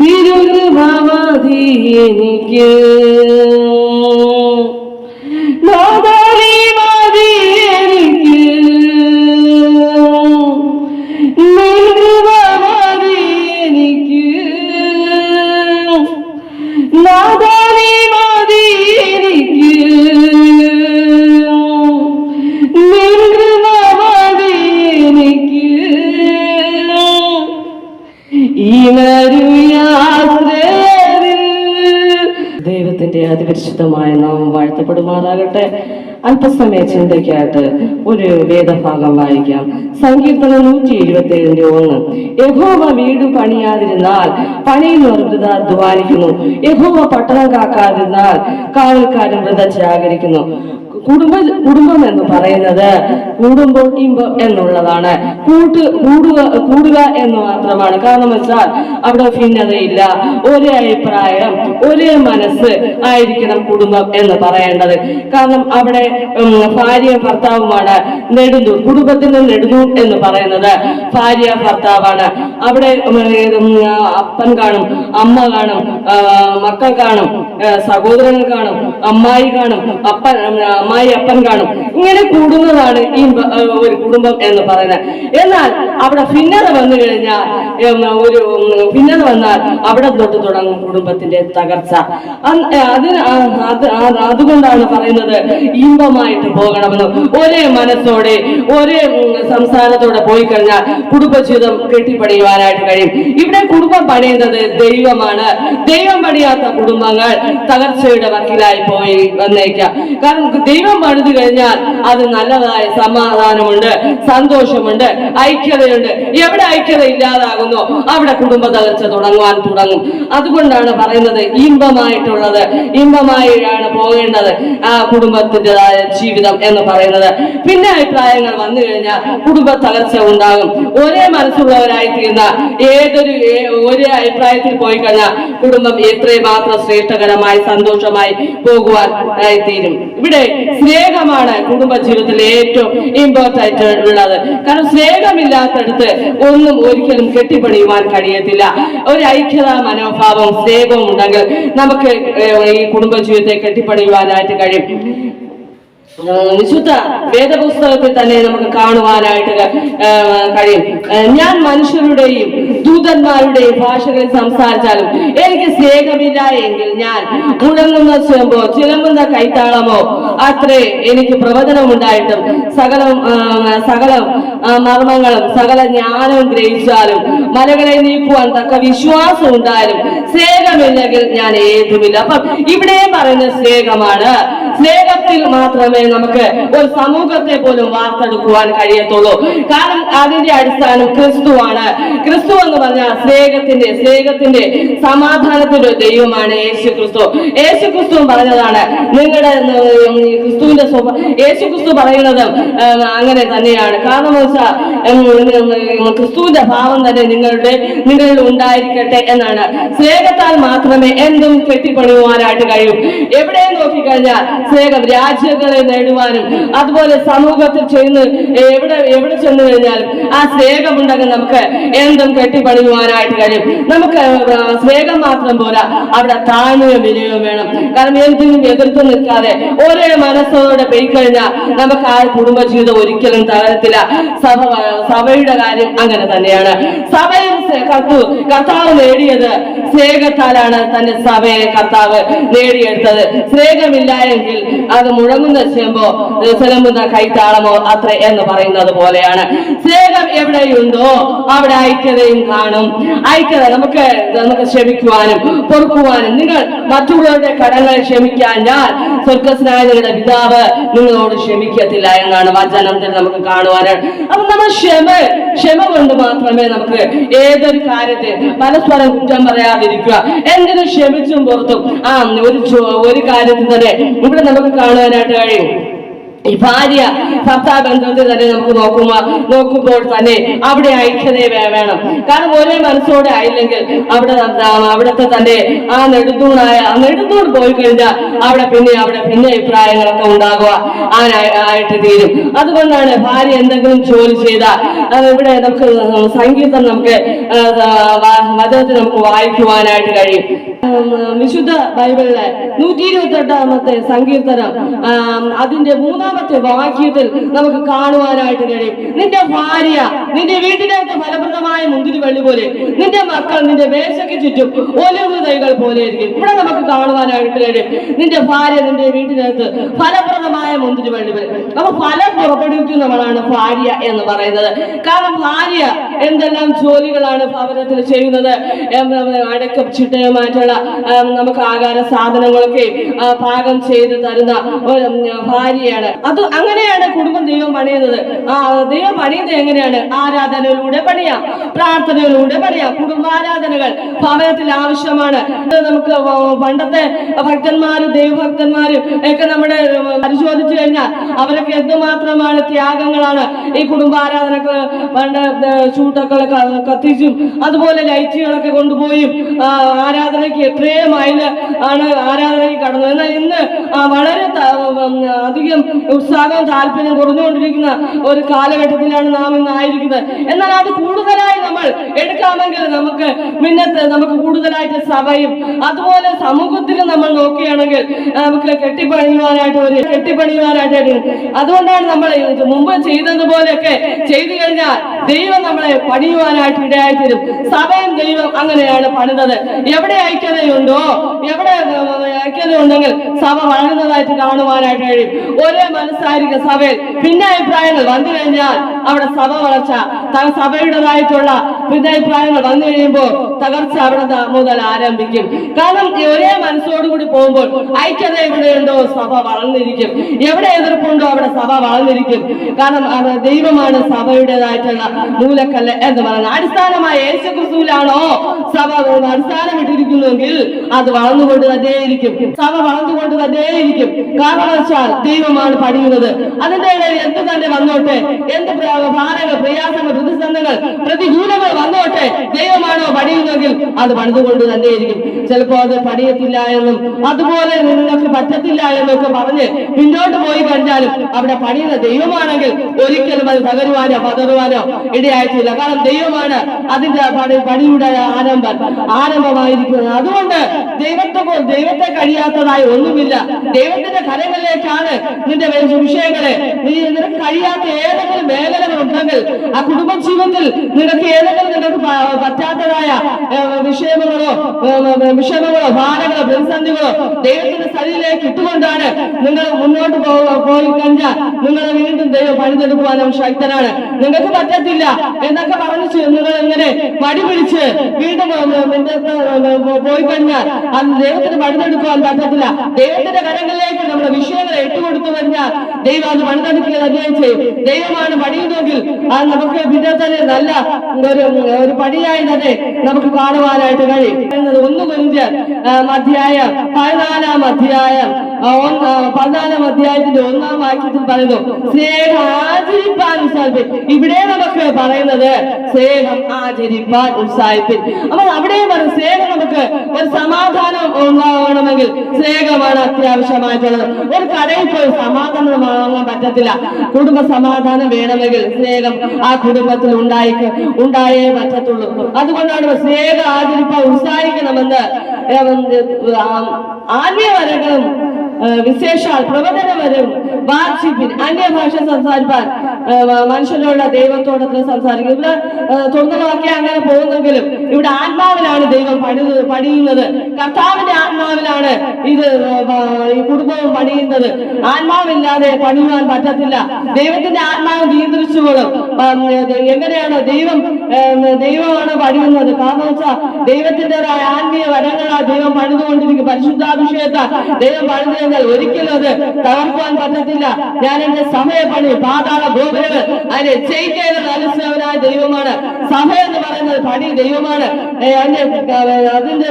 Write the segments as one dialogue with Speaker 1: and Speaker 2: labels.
Speaker 1: തിരുഭവതി എനിക്ക്. ദൈവത്തിന്റെ അതിപരിശുദ്ധമായ നാം വാഴ്ത്തപ്പെടുമാറാകട്ടെ. അല്പസമയ ചിന്തയ്ക്കായിട്ട് ഒരു വേദഭാഗം വായിക്കാം. സങ്കീർത്തനം നൂറ്റി ഇരുപത്തി ഏഴിന്റെ ഒന്ന്. യഹോവ വീട് പണിയാതിരുന്നാൽ പണിയുന്നവർ വൃത അധ്വാനിക്കുന്നു യഹോവ പട്ടണം കാക്കാതിരുന്നാൽ കാവൽക്കാരൻ വൃത ജാഗരിക്കുന്നു കുടുംബ കുടുംബം എന്ന് പറയുന്നത് കൂടുമ്പോൾ ഇമ്പം എന്നുള്ളതാണ്. കൂട്ട് കൂടുക കൂടുക എന്ന് മാത്രമാണ്. കാരണം വെച്ചാൽ അവിടെ ഭിന്നതയില്ല. ഒരേ അഭിപ്രായം ഒരേ മനസ്സ് ആയിരിക്കണം കുടുംബം എന്ന് പറയേണ്ടത്. കാരണം അവിടെ ഭാര്യ ഭർത്താവുമാണ് നെടുന്നു കുടുംബത്തിന് നെടുന്നു എന്ന് പറയുന്നത് ഭാര്യ ഭർത്താവാണ്. അവിടെ അപ്പൻ കാണും അമ്മ കാണും മക്കൾ കാണും സഹോദരൻ കാണും അമ്മായി കാണും അപ്പൻ ഉം, അമ്മായി അപ്പൻ കാണും. ഇങ്ങനെ കൂടുന്നതാണ് ഈ ഒരു കുടുംബം എന്ന് പറയുന്നത്. എന്നാൽ അവിടെ ഭിന്നത വന്നു കഴിഞ്ഞാൽ ഒരു ഭിന്നത വന്നാൽ അവിടെ തൊട്ട് തുടങ്ങും കുടുംബത്തിന്റെ തകർച്ച. അതിന് അതുകൊണ്ടാണ് പറയുന്നത് ഇമ്പമായിട്ട് പോകണമെന്ന് ഒരേ മനസ്സോടെ ഒരേ സംസാരത്തോടെ പോയി കഴിഞ്ഞാൽ കുടുംബജീവിതം കെട്ടിപ്പണിയുവാനായിട്ട് കഴിയും. ഇവിടെ കുടുംബം പണിയുന്നത് ദൈവമാണ്. ദൈവം പണിയാത്ത കുടുംബങ്ങൾ തകർച്ചയുടെ വക്കിലായി പോയി വന്നേക്കാം. കാരണം ദൈവം പണിത് കഴിഞ്ഞാൽ അത് നല്ലതായ സമാധാനമുണ്ട് സന്തോഷമുണ്ട് ഐക്യതയുണ്ട്. എവിടെ ഐക്യത ഇല്ലാതാകുന്നു അവിടെ കുടുംബ തകർച്ച തുടങ്ങുവാൻ തുടങ്ങും. അതുകൊണ്ടാണ് പറയുന്നത് ഇമ്പമായിട്ടുള്ളത്. ഇമ്പമായാണ് പോകേണ്ടത് ആ കുടുംബത്തിന്റെതായ ജീവിതം എന്ന് പറയുന്നത്. പിന്നെ അഭിപ്രായങ്ങൾ വന്നു കഴിഞ്ഞാൽ കുടുംബ തകർച്ച ഉണ്ടാകും. ഒരേ മനസ്സുള്ളവരായി തീർന്ന ഏതൊരു ഒരേ അഭിപ്രായത്തിൽ പോയി കഴിഞ്ഞാൽ കുടുംബം എത്രയും മാത്രം ശ്രേഷ്ഠകരമായി സന്തോഷമായി പോകുവാൻ തീരും ഇവിടെ സ്നേഹമാണ് കുടുംബ ജീവിതത്തിൽ ഏറ്റവും ഇമ്പോർട്ടന്റ് ഉള്ളത് കാരണം സ്നേഹമില്ലാത്തടത്ത് ഒന്നും ഒരിക്കലും കെട്ടിപ്പണിയുവാൻ കഴിയത്തില്ല. ഒരു ഐക്യത മനോഭാവം സ്നേഹവും ഉണ്ടെങ്കിൽ നമുക്ക് ഈ കുടുംബ ജീവിതത്തെ കെട്ടിപ്പണിയുവാനായിട്ട് കഴിയും. വിശുദ്ധ വേദപുസ്തകത്തിൽ തന്നെ നമുക്ക് കാണുവാനായിട്ട് കഴിയും. ഞാൻ മനുഷ്യരുടെയും ദൂതന്മാരുടെയും ഭാഷകളിൽ സംസാരിച്ചാലും എനിക്ക് സ്നേഹമില്ല എങ്കിൽ ഞാൻ മുഴങ്ങുന്ന ചെമ്പോ ചിലമ്പുന്ന കൈത്താളമോ അത്രേ എനിക്ക് പ്രവചനം ഉണ്ടായിട്ടും സകല സകല മർമ്മങ്ങളും സകല ജ്ഞാനവും ഗ്രഹിച്ചാലും മലകളെ നീക്കുവാൻ തക്ക വിശ്വാസം ഉണ്ടായാലും സ്നേഹമില്ലെങ്കിൽ ഞാൻ ഏതുമില്ല. അപ്പം ഇവിടെയും പറയുന്ന സ്നേഹമാണ്. സ്നേഹത്തിൽ മാത്രമേ നമുക്ക് ഒരു സമൂഹത്തെ പോലും വാർത്തെടുക്കുവാൻ കഴിയത്തുള്ളൂ. കാരണം അതിന്റെ അടിസ്ഥാനം ക്രിസ്തുവാണ്. ക്രിസ്തു എന്ന് പറഞ്ഞാൽ സ്നേഹത്തിന്റെ സ്നേഹത്തിന്റെ സമാധാനത്തിന്റെ ദൈവമാണ് യേശു ക്രിസ്തു യേശു ക്രിസ്തു പറഞ്ഞതാണ് നിങ്ങളുടെ ക്രിസ്തുവിന്റെ സ്വഭാവ യേശു ക്രിസ്തു പറയുന്നത് അങ്ങനെ തന്നെയാണ്. കാരണം വെച്ചാൽ ക്രിസ്തുവിന്റെ ഭാവം തന്നെ നിങ്ങളുടെ നിങ്ങളിൽ ഉണ്ടായിരിക്കട്ടെ എന്നാണ്. സ്നേഹത്താൽ മാത്രമേ എന്തും കെട്ടിപ്പണിയുവാനായിട്ട് കഴിയും. എവിടെ നോക്കിക്കഴിഞ്ഞാൽ സ്നേഹം രാജ്യങ്ങളെ നേടുവാനും അതുപോലെ സമൂഹത്തിൽ ചെന്ന് എവിടെ എവിടെ ചെന്ന് കഴിഞ്ഞാലും ആ സ്നേഹമുണ്ടെങ്കിൽ നമുക്ക് എന്തും കെട്ടിപ്പണിയുവാനായിട്ട് കഴിയും. നമുക്ക് സ്നേഹം മാത്രം പോരാ അവിടെ താഴ്മയും വിനയവും വേണം. കാരണം എന്തിനും എതിർത്ത് നിൽക്കാതെ ഒരേ മനസ്സോടെ പോയി കഴിഞ്ഞാൽ നമുക്ക് ആ കുടുംബജീവിതം ഒരിക്കലും തകരത്തില്ല സഭ സഭയുടെ കാര്യം അങ്ങനെ തന്നെയാണ്. സഭയിൽ കർത്തു കർത്താവ് നേടിയത് സ്നേഹത്താലാണ് തന്റെ സഭയെ കർത്താവ് നേടിയെടുത്തത്. സ്നേഹമില്ല എങ്കിൽ അത് മുഴങ്ങുന്ന ചെമ്പോ ചെലമ്പുന്ന കൈത്താളമോ അത്ര എന്ന് പറയുന്നത് പോലെയാണ്. സ്നേഹം എവിടെയുണ്ടോ അവിടെ ഐക്യതയും കാണും. ഐക്യത നമുക്ക് നമുക്ക് ക്ഷമിക്കുവാനും പൊറുക്കുവാനും. നിങ്ങൾ മറ്റുള്ളവരുടെ കടങ്ങൾ ക്ഷമിക്കാൻ ഞാൻ സ്വർഗസ്നായ നിങ്ങളുടെ പിതാവ് നിങ്ങളോട് ക്ഷമിക്കത്തില്ല എന്നാണ് വചനത്തിൽ നമുക്ക് കാണുവാനാണ്. അപ്പൊ നമ്മൾ ക്ഷമ ക്ഷമ കൊണ്ട് മാത്രമേ നമുക്ക് ഏതൊരു കാര്യത്തെ പരസ്പരം കുറ്റം പറയാതിരിക്കുക. എന്തിനും ക്ഷമിച്ചും പുറത്തും? ആ ഒരു ഒരു കാര്യത്തിൽ തന്നെ ഇവിടെ നമുക്ക് കാണുവാനായിട്ട് കഴിയും. ഈ ഭാര്യ ഭർത്താവ് ബന്ധത്തിൽ തന്നെ നമുക്ക് നോക്കുമ്പോൾ നോക്കുമ്പോൾ തന്നെ അവിടെ ഐക്യതയെ വേണം. കാരണം ഒരേ മനസ്സോടെ ആയില്ലെങ്കിൽ അവിടെ അവിടുത്തെ തന്നെ ആ നെടുത്തൂണായ നെടുത്തൂൺ പോയി കഴിഞ്ഞാൽ അവിടെ പിന്നെ അവിടെ പിന്നെ അഭിപ്രായങ്ങളൊക്കെ ഉണ്ടാകുക ആയിട്ട് തീരും. അതുകൊണ്ടാണ് ഭാര്യ എന്തെങ്കിലും ജോലി ചെയ്താൽ അത് ഇവിടെ നമുക്ക് സംഗീതം നമുക്ക് വചനത്തിൽ നമുക്ക് വായിക്കുവാനായിട്ട് കഴിയും. വിശുദ്ധ ബൈബിളിലെ നൂറ്റി ഇരുപത്തി എട്ടാമത്തെ സങ്കീർത്തനം അതിന്റെ അതിന്റെ മൂന്നാമത്തെ വാക്യത്തിൽ നമുക്ക് കാണുവാനായിട്ട് കഴിയും. നിന്റെ ഭാര്യ നിന്റെ വീട്ടിനകത്ത് ഫലപ്രദമായ മുന്തിരി വള്ളി പോലെ നിന്റെ മക്കൾ നിന്റെ വേശയ്ക്ക് ചുറ്റും ഒലിവ് തൈകൾ പോലെ ഇരിക്കും. ഇവിടെ നമുക്ക് കാണുവാനായിട്ട് കഴിയും. നിന്റെ ഭാര്യ നിന്റെ വീട്ടിനകത്ത് ഫലപ്രദമായ മുന്തിരി വള്ളി പോലെ. അപ്പൊ ഫലം പുറപ്പെടുവിക്കുന്നവളാണ് ഭാര്യ എന്ന് പറയുന്നത്. കാരണം ഭാര്യ എന്തെല്ലാം ജോലികളാണ് ഭവനത്തിൽ ചെയ്യുന്നത്? അടക്കം ചിട്ടയുമായിട്ടുള്ള നമുക്ക് ആഹാര സാധനങ്ങളൊക്കെ പാകം ചെയ്ത് തരുന്ന ഭാര്യയാണ്. അത് അങ്ങനെയാണ് കുടുംബം ദൈവം പണിയുന്നത്. ആ ദൈവം പണിയുന്നത് എങ്ങനെയാണ്? ആരാധനയിലൂടെ പണിയാം. പ്രാർത്ഥനയിലൂടെ പണിയാം. കുടുംബാരാധനകൾ ഭവനത്തിൽ ആവശ്യമാണ്. നമുക്ക് പണ്ടത്തെ ഭക്തന്മാരും ദൈവഭക്തന്മാരും ഒക്കെ നമ്മുടെ പരിശോധിച്ചു കഴിഞ്ഞാൽ അവരൊക്കെ എന്തുമാത്രമാണ് ത്യാഗങ്ങളാണ്. ഈ കുടുംബാരാധനക്ക് പണ്ട് ചൂട്ടക്കളൊക്കെ കത്തിച്ചും അതുപോലെ ലൈറ്റുകളൊക്കെ കൊണ്ടുപോയും ആരാധനയ്ക്ക് എത്രയും അതിന് ആണ് ആരാധനയ്ക്ക് കടന്നത്. എന്നാൽ ഇന്ന് വളരെ അധികം ഉത്സാഹവും താല്പര്യം കുറഞ്ഞുകൊണ്ടിരിക്കുന്ന ഒരു കാലഘട്ടത്തിലാണ് നാം ഇന്ന് ആയിരിക്കുന്നത്. എന്നാൽ അത് കൂടുതലായി നമ്മൾ എടുക്കാമെങ്കിൽ നമുക്ക് മുന്നത്ത് നമുക്ക് കൂടുതലായിട്ട് സഭയും അതുപോലെ സമൂഹത്തിലും നമ്മൾ നോക്കുകയാണെങ്കിൽ നമുക്ക് കെട്ടിപ്പണിയുവാനായിട്ട് ഒരു കെട്ടിപ്പണിയുവാനായിട്ട് അതുകൊണ്ടാണ് നമ്മൾ മുമ്പ് ചെയ്തതുപോലെയൊക്കെ ചെയ്തു കഴിഞ്ഞാൽ ദൈവം നമ്മളെ പണിയുവാനായിട്ട് ഇടയായിത്തരും. സഭയും ദൈവം അങ്ങനെയാണ് പണിതത്. എവിടെ ഐക്യതയുണ്ടോ എവിടെ ഐക്യതയുണ്ടെങ്കിൽ സഭ വളരുന്നതായിട്ട് കാണുവാനായിട്ട് കഴിയും. ഒരേ മനസ്സായിരിക്കും സഭയിൽ. ഭിന്നാഭിപ്രായങ്ങൾ വന്നു കഴിഞ്ഞാൽ അവിടെ സഭ വളർച്ച സഭയുടേതായിട്ടുള്ള ഭിന്നാഭിപ്രായങ്ങൾ വന്നു കഴിയുമ്പോൾ തകർച്ച അവിടെ മുതൽ ആരംഭിക്കും. കാരണം ഒരേ മനസ്സോടുകൂടി പോകുമ്പോൾ ഐക്യത എവിടെയുണ്ടോ സഭ വളർന്നിരിക്കും. എവിടെ എതിർപ്പുണ്ടോ അവിടെ സഭ വളർന്നിരിക്കും. കാരണം ദൈവമാണ് സഭയുടേതായിട്ടുള്ള മൂലക്കല്ല് എന്ന് പറയുന്നത്. അടിസ്ഥാനമായ യേശു ക്രിസ്തുവിലാണോ സഭ അടിസ്ഥാനം ഇട്ടിരിക്കുന്നുവെങ്കിൽ അത് വളർന്നുകൊണ്ട് തന്നെയിരിക്കും. സഭ വളർന്നുകൊണ്ട് തന്നെയിരിക്കും. കാരണം വെച്ചാൽ ദൈവമാണ് പണിയുന്നത് അതിന്റെ ഇടയിൽ എന്ത് തന്നെ വന്നോട്ടെ? എന്ത് ഭാരങ്ങൾ പ്രയാസങ്ങൾ പ്രതിസന്ധികൾ പ്രതികൂലങ്ങൾ വന്നോട്ടെ? ദൈവമാണോ പണിയുന്നതെങ്കിൽ അത് പണിതുകൊണ്ട് തന്നെയായിരിക്കും. ചിലപ്പോ അത് പണിയത്തില്ല എന്നും അതുപോലെ നിങ്ങൾക്ക് പറ്റത്തില്ല എന്നൊക്കെ പറഞ്ഞ് പിന്നോട്ട് പോയി കഴിഞ്ഞാലും അവിടെ പണിയുന്ന ദൈവമാണെങ്കിൽ ഒരിക്കലും അത് തകരുവാനോ പതറുവാനോ ഇടയായിട്ടില്ല. കാരണം ദൈവമാണ് അതിന്റെ പണി പണിയുടെ ആരംഭം ആരംഭമായിരിക്കുന്നത്. അതുകൊണ്ട് ദൈവത്തെ പോ- ദൈവത്തെ കഴിയാത്തതായി ഒന്നുമില്ല. ദൈവത്തിന്റെ കരങ്ങളിലേക്കാണ് നിന്റെ വിഷയങ്ങളെ നീ നിനക്ക് കഴിയാത്ത ഏതെങ്കിലും മേഖലകൾ ഉണ്ടെങ്കിൽ ആ കുടുംബ ജീവിതത്തിൽ നിനക്ക് ഏതെങ്കിലും നിനക്ക് പറ്റാത്തതായ വിഷയങ്ങളോ വിഷമങ്ങളോ ഭാരങ്ങളോ പ്രതിസന്ധികളോ ദൈവത്തിന്റെ സ്ഥലിലേക്ക് ഇട്ടുകൊണ്ടാണ് നിങ്ങൾ മുന്നോട്ട് പോയി കഴിഞ്ഞാൽ നിങ്ങളെ വീണ്ടും ദൈവം പണിതെടുക്കുവാനും ശക്തനാണ്. നിങ്ങൾക്ക് പറ്റത്തില്ല എന്നൊക്കെ പറഞ്ഞു നിങ്ങൾ ഇങ്ങനെ മടി പിടിച്ച് വീണ്ടും പോയി കഴിഞ്ഞാൽ അത് ദൈവത്തിന് മണിതെടുക്കുവാൻ പറ്റത്തില്ല ദൈവത്തിന്റെ കരങ്ങളിലേക്ക് നമ്മുടെ വിഷയങ്ങളെ ഇട്ടുകൊടുത്തു കഴിഞ്ഞാൽ ദൈവം അത് പണിതെടുക്കുക തന്നെ ചെയ്യും. ദൈവമാണ് പണിയുന്നെങ്കിൽ അത് നമുക്ക് പിന്നെ തന്നെ നല്ല ഒരു ഒരു പണിയായി തന്നെ നമുക്ക് കാണുവാനായിട്ട് കഴിയും. ഒന്ന് കുറിച്ച് അധ്യായം പതിനാലാം അധ്യായം ആ, ആ, പതിനാലാം അധ്യായത്തിന്റെ ഒന്നാം വാക്യത്തിൽ പറയുന്നു സ്നേഹം ആചരിപ്പാൻ ഉത്സാഹിപ്പിൻ. ഇവിടെ നമുക്ക് പറയുന്നത് സ്നേഹം ആചരിപ്പാൻ ഉത്സാഹിപ്പിൻ. അപ്പൊ പറയും സ്നേഹം നമുക്ക് ഒരു സമാധാനം ഉണ്ടാവണമെങ്കിൽ സ്നേഹമാണ് അത്യാവശ്യമായിട്ടുള്ളത്. ഒരു കടയിൽ പോയി സമാധാനം വാങ്ങാൻ പറ്റത്തില്ല. കുടുംബ സമാധാനം വേണമെങ്കിൽ സ്നേഹം ആ കുടുംബത്തിൽ ഉണ്ടായി ഉണ്ടായേ പറ്റത്തുള്ളൂ. അതുകൊണ്ടാണ് സ്നേഹം ആചരിപ്പാൻ ഉത്സാഹിക്കണമെന്ന് ഏം, വിശേഷാൽ പ്രവചനവരും വാർഷിപ്പിൻ അന്യഭാഷ സംസാരിപ്പാൻ മനുഷ്യരോട് ദൈവത്തോടൊക്കെ സംസാരിക്കും. ഇവിടെ തൊന്നലൊക്കെ അങ്ങനെ പോകുന്നെങ്കിലും ഇവിടെ ആത്മാവിലാണ് ദൈവം പണിത് പണിയുന്നത്. കർത്താവിന്റെ ആത്മാവിലാണ് ഇത് ഈ കുടുംബവും പണിയുന്നത്. ആത്മാവില്ലാതെ പണിയുവാൻ പറ്റത്തില്ല. ദൈവത്തിന്റെ ആത്മാവ് നിയന്ത്രിച്ചുകൊള്ളും എങ്ങനെയാണ് ദൈവം ദൈവമാണ് പണിയുന്നത്? കാരണം വെച്ചാൽ ദൈവത്തിന്റെതായ ആത്മീയ വരങ്ങളാ ദൈവം പണിതുകൊണ്ടിരിക്കും. പരിശുദ്ധാഭിഷേകത്താൽ ദൈവം പണിതു കഴിഞ്ഞാൽ ഒരിക്കലും അത് തകർക്കുവാൻ പറ്റത്തില്ല. ഞാൻ എന്റെ സമയപ്പണി പണി പാതാള ഗോപുരങ്ങൾ അതിനെ ചെയ്യേണ്ട അനുസരവനായ ദൈവമാണ്. സഭ എന്ന് പറയുന്നത് തടി ദൈവമാണ്. അതിന്റെ അതിന്റെ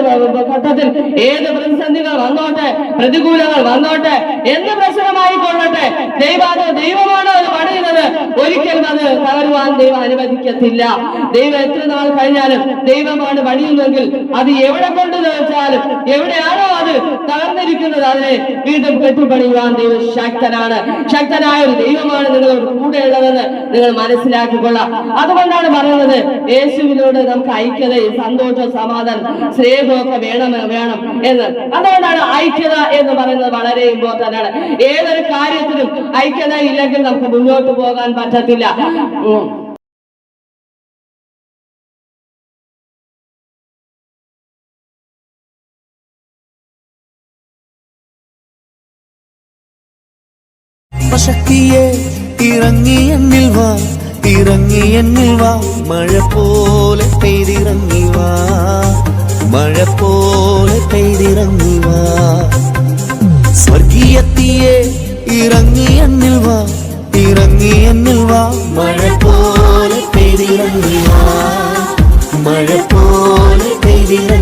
Speaker 1: ഘട്ടത്തിൽ ഏത് പ്രതിസന്ധികൾ വന്നോട്ടെ പ്രതികൂലങ്ങൾ വന്നോട്ടെ എന്ത് പ്രശ്നമായി കൊള്ളട്ടെ ദൈവാദോ ദൈവമാണ് അത് പണിയുന്നത്? ഒരിക്കലും അത് തകരുവാൻ ദൈവം അനുവദിക്കത്തില്ല. ദൈവം എത്ര നാൾ കഴിഞ്ഞാലും ദൈവമാണ് പണിയുന്നതെങ്കിൽ അത് എവിടെ കൊണ്ട് വെച്ചാലും എവിടെയാണോ അത് തകർന്നിരിക്കുന്നത് അതിനെ വീണ്ടും കെട്ടിപ്പണിയുവാൻ ദൈവം ശക്തനാണ്. ശക്തനായ ഒരു ദൈവമാണ് നിങ്ങളോട് കൂടെയുള്ളതെന്ന് നിങ്ങൾ മനസ്സിലാക്കിക്കൊള്ളാം. അതുകൊണ്ടാണ് പറയുന്നത് യേശുവിനോട് നമുക്ക് ഐക്യതയും സന്തോഷവും സമാധാനം സ്നേഹമൊക്കെ വേണം വേണം എന്ന്. അതുകൊണ്ടാണ് ഐക്യത എന്ന് പറയുന്നത് വളരെ ഇമ്പോർട്ടന്റ് ആണ്. ഏതൊരു കാര്യത്തിലും ഐക്യത ഇല്ലെങ്കിൽ നമുക്ക് മുന്നോട്ട് പോകാൻ പറ്റത്തില്ല.
Speaker 2: ശക്തിയെ ഇറങ്ങി എന്നിൽ വാ. ഇറങ്ങി എന്നിൽ വാ. മഴ പോലെ പെയ്തിറങ്ങി വാ. മഴ പോലെ പെയ്തിറങ്ങി വാ. സ്വർഗീയത്തിയെ ഇറങ്ങി എന്നിൽ വാ. ഇറങ്ങി എന്നിൽ വാ. മഴ പോലെ പെയ്തിറങ്ങി വാ. മഴ പോലെ പെയ്തിറങ്ങി